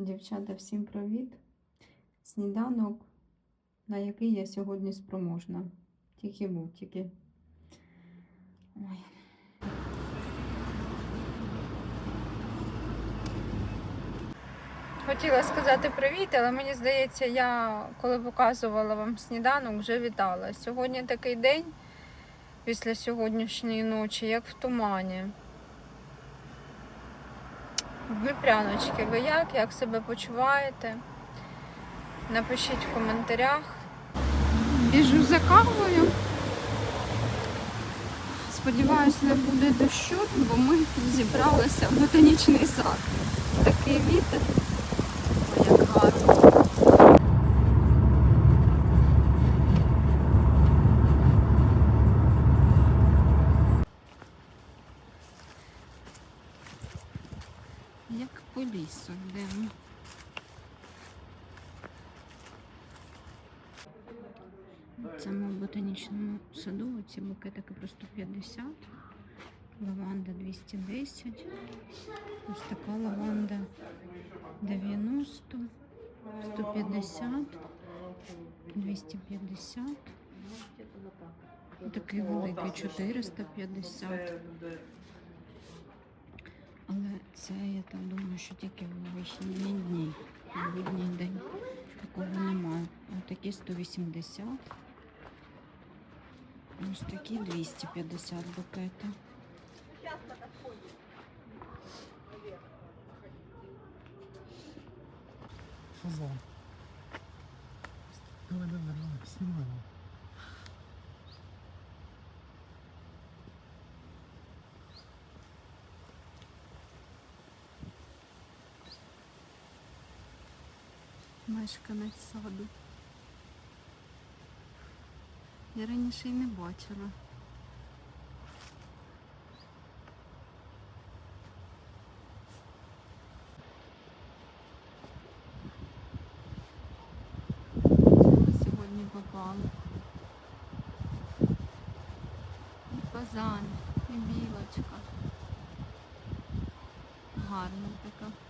Дівчата, всім привіт! Сніданок, на який я сьогодні спроможна. Тільки тільки. Ой. Хотіла сказати привіт, але мені здається, я коли показувала вам сніданок, вже вітала. Сьогодні такий день після сьогоднішньої ночі, як в тумані. Дніпряночки, ви як? Як себе почуваєте? Напишіть в коментарях. Біжу за кавою. Сподіваюся, не буде дощу, бо ми зібралися в ботанічний сад. Такий вітер. Ой, як гарно. Як по лісу йдемо. В цьому ботанічному саду ці букетики про 150, лаванда 210, ось така лаванда 90, 150, 250, такий великий 450. Але це я так думаю, що тільки в вихідні дні. В будній день такого немає. Ось такі 180. Ось такі 250 букети. Давай, давай, давай, снимаем. Мешканець саду. Я раніше й не бачила. Сьогодні попали. І фазан, і білочка. Гарна така.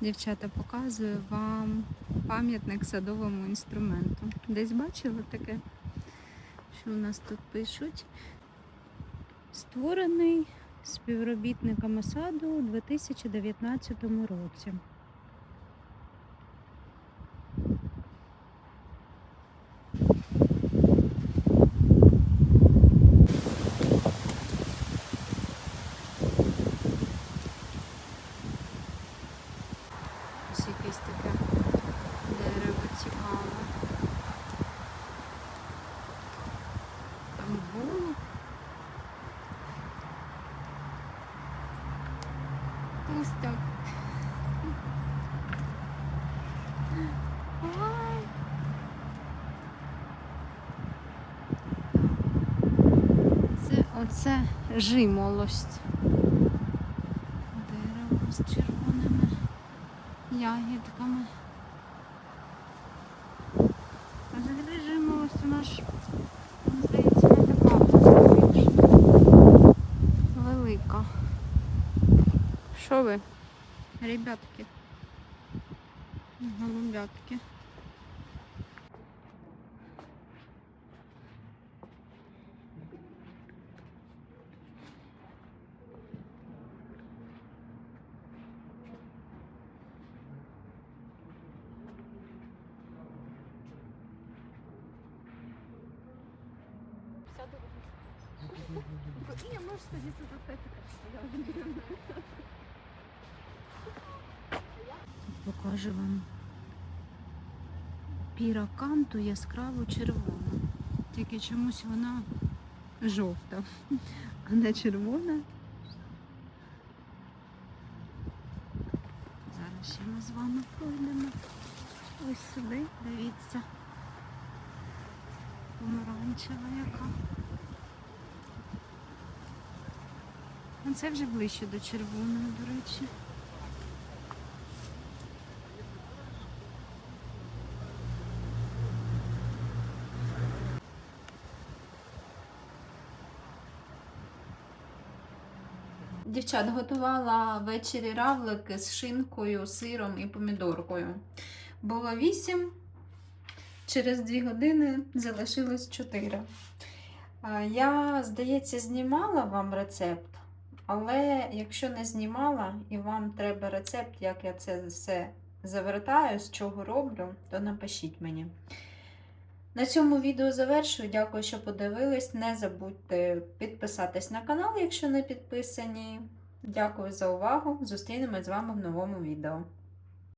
Дівчата, показую вам пам'ятник садовому інструменту. Десь бачили таке, що у нас тут пишуть. Створений співробітниками саду у 2019 році. Ось якесь таке дерево цікаве. Там було. Ось так. Це оце жимолость. Дерево з червоними ягідками. А взагалі жимолость у нас, здається, не така більш велика. Що ви? Ребятки? Голубятки. Не, можешь садиться я уже. Покажу вам піраканту яскраво червону. тільки чомусь вона жовта, а не червона. Зараз ще ми з вами пройдемо. Ось сюди, дивіться. Помаранчева яка. А це вже ближче до червоної, до речі. Дівчат, готувала ввечері равлики з шинкою, сиром і помідоркою. Було вісім, через дві години залишилось чотири. А, Я, здається, знімала вам рецепт, але якщо не знімала і вам треба рецепт, як я це все завертаю, з чого роблю, то напишіть мені. На цьому відео завершую. Дякую, що подивились. Не забудьте підписатись на канал, якщо не підписані. Дякую за увагу. Зустрінемось з вами в новому відео.